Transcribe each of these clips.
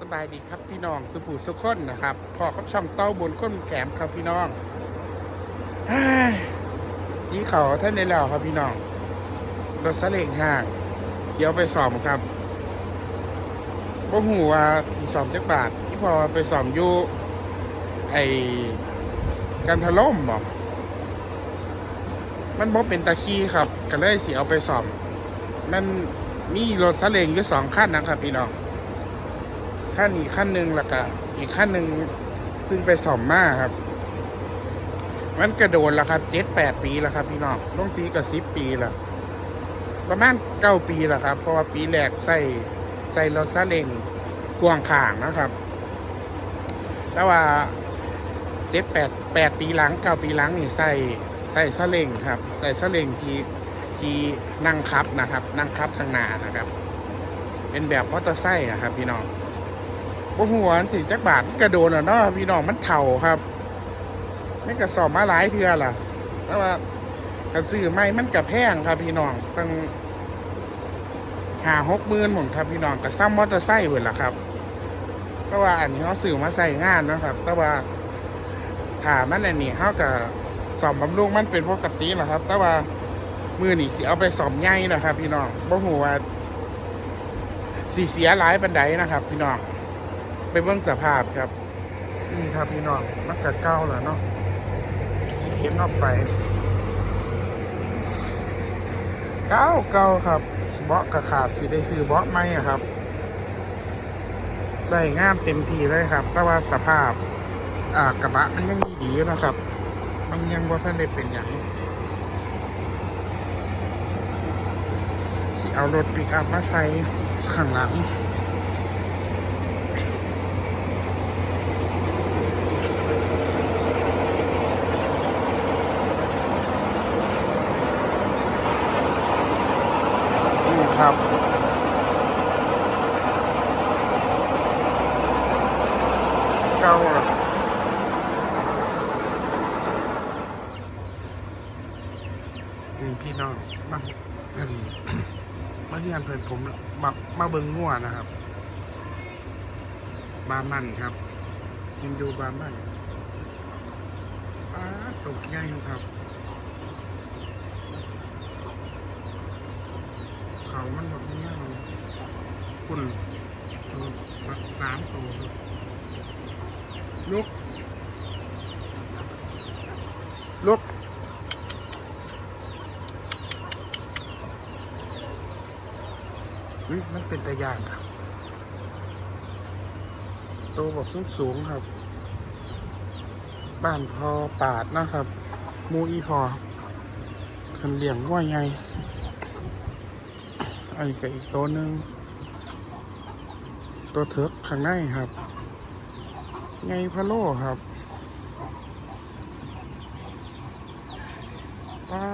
สบายดีครับพี่น้องสุภูสุขคนนะครับพ่อกับช่องเต้าบนค้นแขมครับพี่น้องสีเขาท่านในแล้วครับพี่น้องรถสเลงห่างเขียวไปสอมครับบ่หูว่าสีสอมจักบาทที่พอไปสอมอยู่ไอการถล่มบอกมันบ่เป็นตะขี้ครับก็เลยสีเอาไปสอมมันมีรถสเลงอยู่สองขั้นนะครับพี่น้อง ขั้นอีกขั้นหนึ่งล้วก็อีกขั้นหนึ่งเพิ่งไปสอมมาครับ มันกระโดดแล้วครับเจ็ดแปดปีแล้วครับ พี่น้องลงสีกับสิบปีล้วประมาณเก้าปีแล้วครับ เพราะว่าปีแรกใส่ใส่รถซาเล้งกวางข่างนะครับ แล้วว่าเจ็ดแปดแปดปีหลังเก้าปีหลังนี่ใส่ใส่ซาเล้งครับ ใส่ซาเล้งที่ที่นั่งคับนะครับ นั่งคับทางหน้านะครับ เป็นแบบมอเตอร์ไซค์นะครับ พี่น้อง บ่หัวสิจักบาทกระโดนอะเนาะพี่น้องมันเข่าครับไม่กระสอบมาหลายเทื่อล่ะแต่ว่ากระซื้อไม่มันกระแพงครับพี่น้องตั้งหาหกหมื่นหมดครับพี่น้องกระซ้ำมอเตอร์ไซค์เบิดล่ะครับแต่ว่าอันนี้เขาซื้อมาใส่งานนะครับแต่ว่าถามันอันนี้เขากับสอมบำรุงมันเป็นปกติแหละครับ แต่ว่ามือนี่สิเอาไปสอมใหญ่นะครับ พี่น้องบ่หัวสีเสียหลายปันไดนะครับ พี่น้อง ไปเบื้องสภาพครับนี่ครับพี่น้องมันกะเก้าแล้วเนาะสิเข็นออกไป เก้าเก้าครับ เบาะกระขาดสิได้ซื้อเบาะไหมอะครับ ใส่งามเต็มทีเลยครับ แต่ว่าสภาพอ่ากระบะมันยังดีๆนะครับ มันยังบ่ทันได้เป็นอย่างสิเอารถปิกอัพมาใส่ข้างหลัง นี่ ครับ เก้าอะนี่พี่น้องมาอันมาเรียนเพื่อนผมมามาเบิงงัวนะครับ บามันครับชิมดูบามันอ้าตกใหญ่อยู่ครับ เขามันแบบนี้มันคุณตัวสักสามตัวลุกลุกวิมันเป็นตะยานครับโตวบอกสูงสูงๆครับ บ้านพอปาดนะครับมูอีพอเพิ่นเลี้ยงว่าไง อันนี้ก็อีกตัวหนึ่งตัวเถิกข้างในครับ ไงพะโล่ครับป้า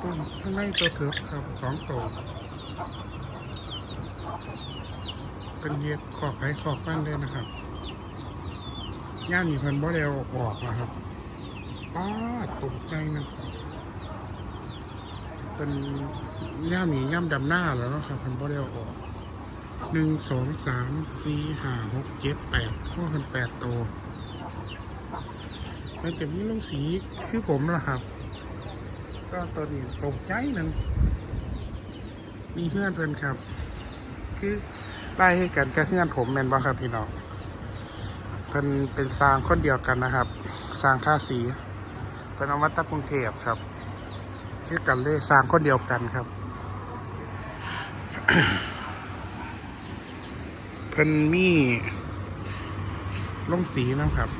ตัวข้างในตัวเถิกครับสองตัวเป็นเย็ดขอบไผ่ขอบปั้นเลยนะครับ ย่ามนี่เพิ่นบ่ได้เอออกนะครับป้าตกใจมันเป็นย่ามนี่ย่ามดำหน้าแล้วเนาะครับเพิ่นบ่ได้เอออกหนึ่งสองสามสี่ห้าหกเจ็ดแปดพ่อเพิ่นแปดตัวมันจะมีลงสีคือผมล่ะครับ ก็ตัวนี้ตกใจนั่นมีเพื่อนเพิ่นครับ คือไล่ให้กันกับเพื่อนผมแมนบ่ครับพี่น้อง เป็นเป็นสร้างคนเดียวกันนะครับสร้างท่าสีเป็นอมตะกรุงเทพครับคือกันเลยสร้างคนเดียวกันครับ เพิ่นมีลงสีนะครับ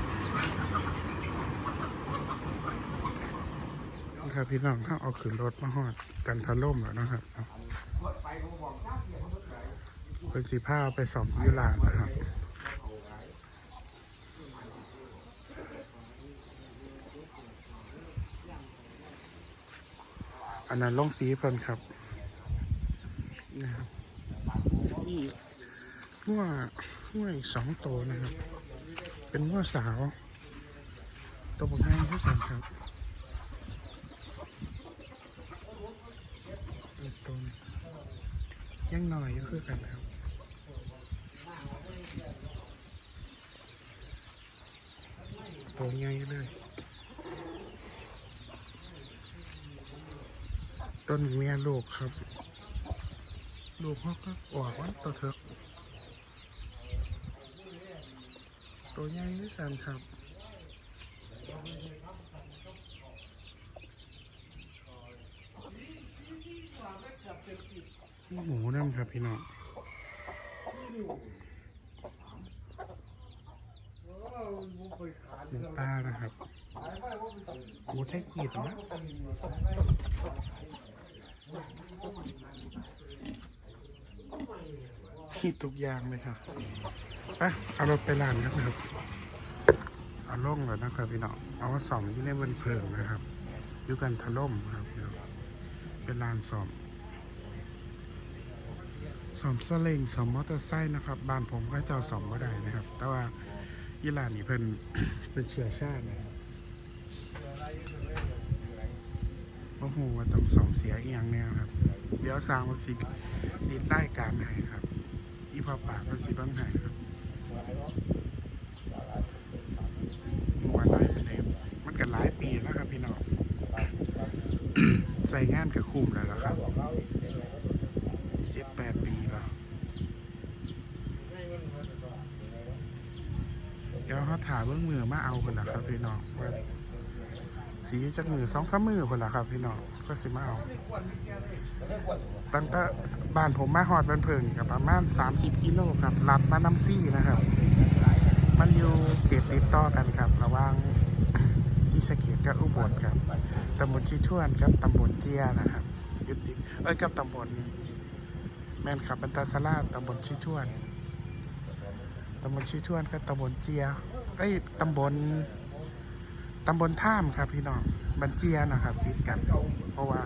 ครับพี่น้องถ้าเอาขึ้นรถมาหอดกันทะล่มแล้วนะครับเพิ่นสีผ้าไปสอมอยุลานนะครับ อันนั้นลองสีเพิ่นครับนะครับหัวหัวอีกสองตัวนะครับ เป็นหัวสาว ตัวบังให้งเท่ากันครับตัวยังหน่อยก็คือกันครับตัวใหญ่เลย ต้นเมียลูกครับ ลูกเขาก็ออกวันตัวเถอะตัวใหญ่ด้วยกันครับหมูน้ำครับพี่น้องหมูป้านะครับหมูไทยกีดนะ ขีดทุกอย่างเลยครับไปเอารถไปลานครับนะครับเอาล่งเลยนะครับพี่น้องเอามาส่อมที่ในบนเพลิงนะครับอยู่กันถล่มครับเป็นลานสอมสอมสเลงสอมมอเตอร์ไซค์นะครับบ้านผมก็เจ้าสอมก็ได้นะครับ แต่ว่ายี่หลานนี่เพิ่นเป็นเชื้อชาตินะครับ โอ้โหว่าต้องสอมเสียเอียงเนี่ยครับเดี๋ยวสร้างมันสิดีไล่การให้ครับอีพ่อปากมันสิบ้างให้ครับมัวหลายไปเลยมันกันหลายปีแล้วครับพี่น้องใส่งานกับคุมแล้วล่ะครับเจ็ดแปดปีแล้วเดี๋ยวเขาถามเบื้องมือมาเอาคนละครับพี่น้องว่า สีจากมือสองสามมือคนละครับพี่น้องก็สิมาเอาตั้งแต่บ้านผมมาหอดบันเพิงกับประมาณสามสิบกิโลครับลัดมาน้ำซี่นะครับ มันอยู่เขตติดต่อกันครับ ระหว่างที่สะเกตกับอุบลครับตำบลชิทวนกับตำบลเจียนะครับยุติเอ้ยกับตำบลแม่นขับเป็นตาสลาตำบลชี้ทวนตำบลชี้ทวนก็ตำบลเจียไอ้ยตำบล ตำบลท่ามครับพี่น้องบันเจียนะครับติดกัน เพราะว่า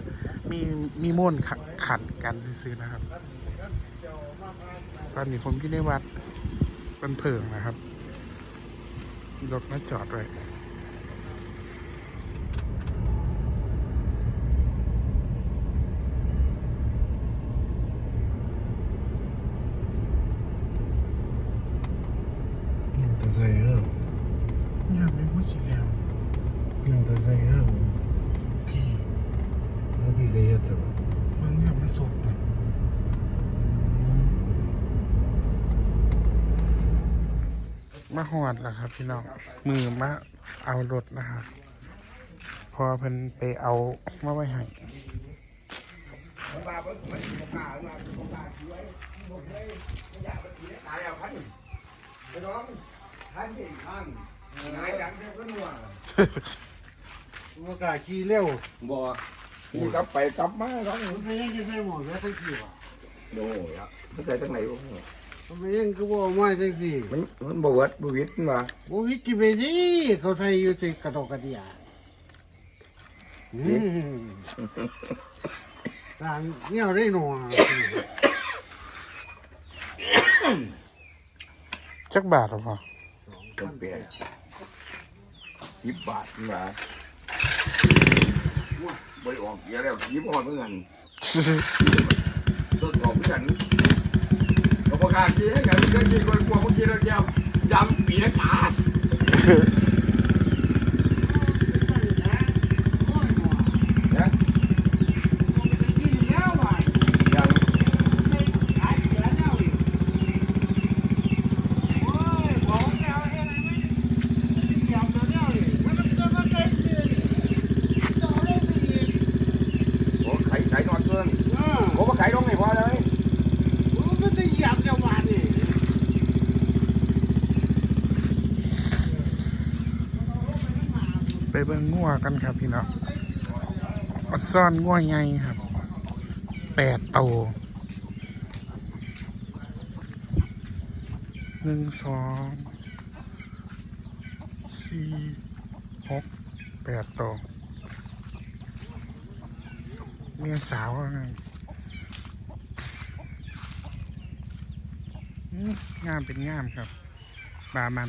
มีมีม่นขขันกันซื้อๆนะครับ ตอนนี้ผมที่ในวัดบันเพิงนะครับรถมาจอดไว้ ยังตะไซเฮอร์ เนี่ยไม่พูดสิแล้ว ยังตะไซเฮอร์ พี่ แล้ว พี่ก็เฮ็ดจังมันเนี่ยมันสดนะมาหอดแล้วครับพี่น้อง มือมาเอารถนะครับ พอเพิ่นไปเอามาไว้ให้ไปน้องพันเองพันนายดังเท่ากันว่าบ่กล้าขี่เร็วบ่ ขี่กลับไปกลับมาร้องมันไปยังจะใส่หมวกแล้วทั้งสี่ว่ะโดยไม่ใส่ตั้งไหนวะมันไปยังคือบ่เอาไม้ทั้งสี่มันมันบวชบวิตมาบ่วิจิไปดิเขาใส่อยู่ที่กระดกกระเดียอืมสร้างเนี่ยได้หนอจักบาทหรอพ่อจนเปลี่ยนสิบบาทมา บริออกเยอะแล้วยิบหอดเหมือนกันต้นหอมเหมือนกันก็ประกาศที่ให้กันเกินที่คนกลัวเมื่อกี้เราจะดำปีนักขานะยัง โอ้ไข่ไข่นอนเกินโอ้มาไข่ลงไหนพอเลย ไป เบิ่งงัวกันครับพี่น้องอัดซ่อนงัวใหญ่ครับแปดโตวหนึ่งสองสี่หกแปดโตวเมียสาวว่าไงงามเป็นงามครับปลามัน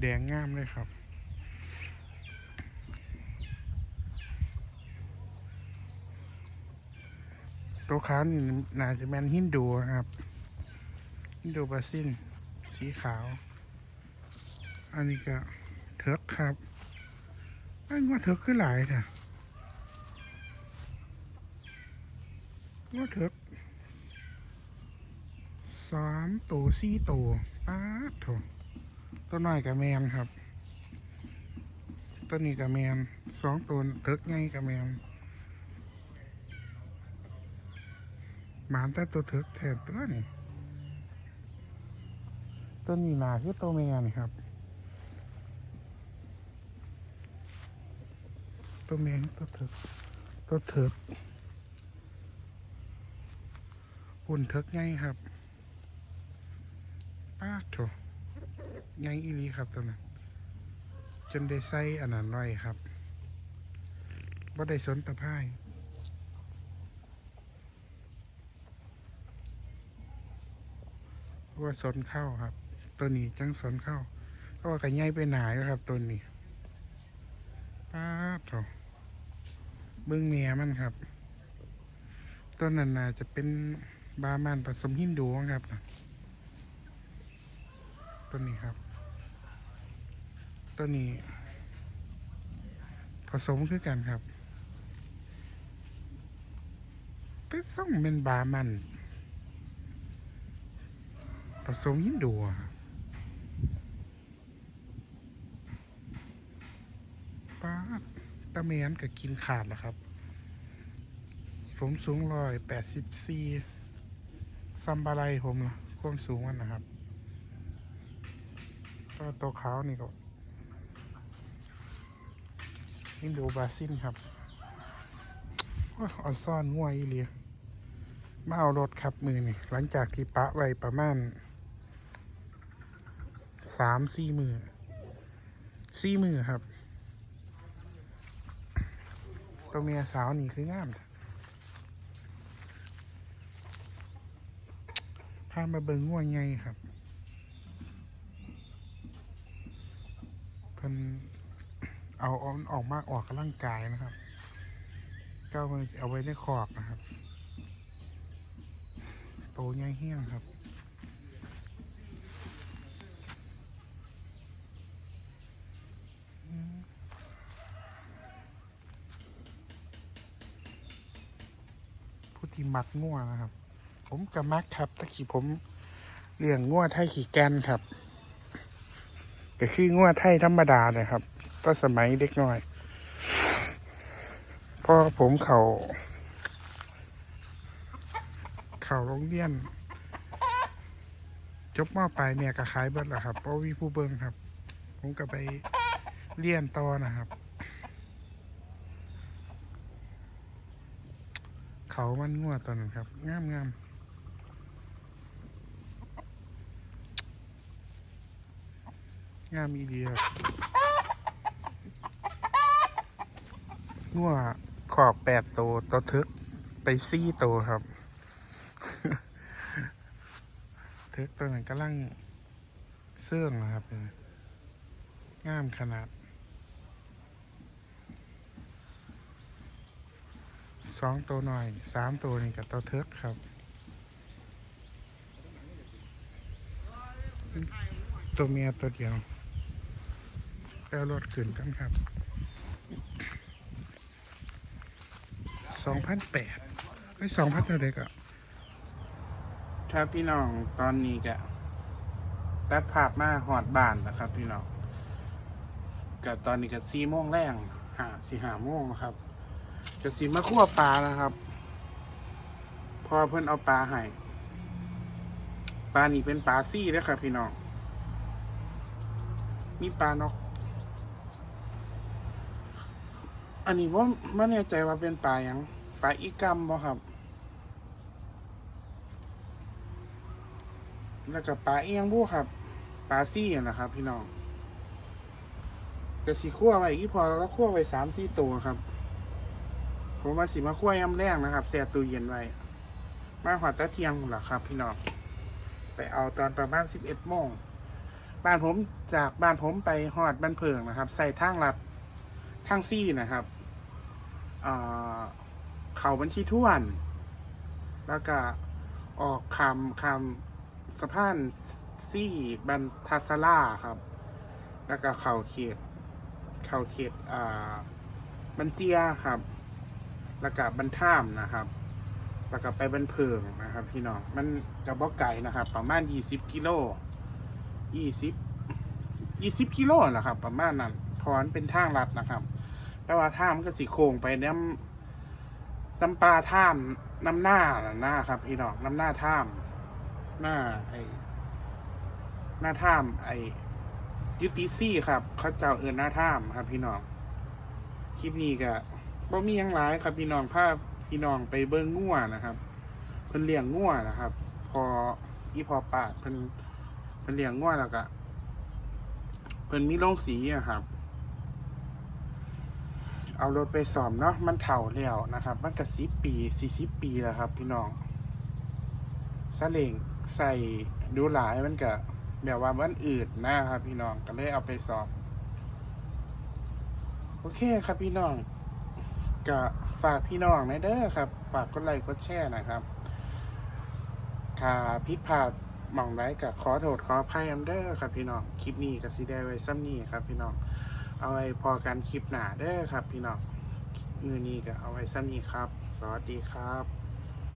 แดงงามเลยครับตัวขาวนี่นาจะแมนฮินดูครับ ฮินดูบาซิลสีขาว อันนี้ก็เทิร์กครับไอ้งว่าเทิร์กขึ้นหลายค่ะงว่าเทิร์กสามตัวสี่ตัวป้าดโถ ตัวน้อยกับแมนครับตัวนี้กับแมนสองตัวเทิกไงกับแมนหมานแต่ตัวเถิกแทนตัวนี่ตัวนี้หนาคือตัวเมียนี่ครับตัวเมียคือตัวเถิกตัวเถิกหุ่นเถิกไงครับป้าโถ ไงอีหลีครับตัวนั้นจนได้ใส่อันนั้นไว้ครับว่าได้สนตะไพาะว่าสนเข้าครับ ตัวนี้จังสนเข้าเพราะว่ากันใหญ่ไปหนาอยู่ครับ ตัวนี้ป้าบเถอะเบื้องเมียมันครับ ต้นนั้นน่าจะเป็นบามันผสมฮินดูครับ ต้นนี้ครับ ต้นนี้ ผสมคือกันครับ เป็นต้องเป็นบามัน ผสมยินดูอะครับป้าตะเมียนก็กินขาดแล้วครับ ผมสูงร้อยแปดสิบสี่ซัมบาไลผมละความสูงมันนะครับ ตัวขาวนี่ก็ยินดูบาซินครับว้าอนซ่อนง่วยอีเลียมาเอารถขับมือนี่ หลังจากที่ปะไว้ประมาณสามสี่มือสี่มือครับ ตัวเมียสาวนี่คืองามพามาเบิ่งง่วงไงครับ เพิ่นเอาอออกมาออกกำลังกายนะครับ ก็มันเอาไว้ในขอบนะครับ โตใหญ่เฮี้ยงครับผู้ที่มักง่วนะครับ ผมกับมักครับตะกี้ผมเลี้ยงง่วไทยขี่แกนครับ ก็คือง่วไทยธรรมดาเลยครับก็สมัยเด็กน้อยพอผมเขาเขาโรงเรียน จบมอปลายเนี่ยก็ขายเบิดแล้วครับเพราะวิผู้เบิงครับ ผมก็ไปเรียนต่อนะครับเขามันงวดตอนนั้นครับงามงาม งามอีเดียงัวขอบแปดตัวตัวทึกไปซี่ตัวครับ ทึกตัวนั้นกำลังเสื่องนะครับเนี่ยงามขนาดสองตัวหน่อยสามตัวนี่กับตัวเทิกครับตัวเมียตัวเดียว แล้วรถขึ้นกันครับสองพันแปดไม่สองพันเท่าไรก็ครับพี่น้องตอนนี้กะตัดภาพมาหอดบ้านนะครับ พี่น้องกับตอนนี้กับสี่โมงแรงหาสี่หาโมงนะครับจะสิมาคั่วปลานะครับ พอเพิ่อนเอาปลาให้ปลานี่เป็นปลาซี่นะครับพี่น้องมีปลานก อันนี้ว่าไม่แน่ใจว่าเป็นปลาหยังปลาอีกัมบ่ครับ แล้วก็ปลาเอียงบู้ครับปลาซี่นะครับ พี่น้องจะสีคั่วไว้อีกพอแล้วคั่วไว้สามสี่ตัวครับ ผมมาสิมาคั่วยำแรงนะครับแช่ตู้เย็นไว้มาหอดตะเทียงหรอครับ พี่น้องไปเอาตอนประมาณสิบเอ็ดโมงบ้านผมจากบ้านผมไปหอดบ้านเพิงนะครับ ใส่ทางลัดทางซี่นะครับ เอ่อเขาบัญชีท่วน แล้วก็ออกคำคำสะพานซี่บันทัสลาครับ แล้วก็เขาเขตเขาเขตอ่าบันเจียครับ แล้วก็บันท่ามนะครับแล้วก็ไปบันเพิงนะครับ พี่น้อง มันกระบอกไก่นะครับ ประมาณยี่สิบกิโลยี่สิบยี่สิบกิโลนะครับ ประมาณนั้นพรานเป็นทางลัดนะครับ แต่ว่าท่ามนก็สีโค้งไปน้ำน้ำปลาท่ามน้ำหน้าหน้าครับ พี่น้องน้ำหน้าท่ามหน้าไอหน้าท่ามไอยูติซี่ครับ เขาเจ้าเอินหน้าท่ามครับ พี่น้องคลิปนี้ก็บ่มียังหลายครับ พี่น้องภาพพี่น้องไปเบิ้งงัวนะครับเพิ่นเลี้ยงงัวนะครับ พออีพอปาดเพิ่นเพิ่นเลี้ยงงัวแล้วก็เพิ่นมีโรงสีอะครับ เอารถไปสอมเนาะมันเถ่าแล้วนะครับ มันก็สิบปีสี่สิบปีแล้วครับ พี่น้องซาเลงใส่ดูหลายมันก็แบบว่ามันอืดนะครับ พี่น้องก็เลยเอาไปสอบโอเคครับพี่น้องก็ฝากพี่น้องนะเด้อครับ ฝากกดไลค์กดแชร์นะครับถ้าผิดพาดหมองไรกับขอโทษขออภัยอำเด้อครับพี่น้องคลิปนี้ก็สิได้ไว้ซ้ำนี้ครับพี่น้อง เอาไว้พอกันคลิปหน้าเด้อครับ พี่น้องมือนี้ก็เอาไว้ซ้ำนี้ครับ สวัสดีครับ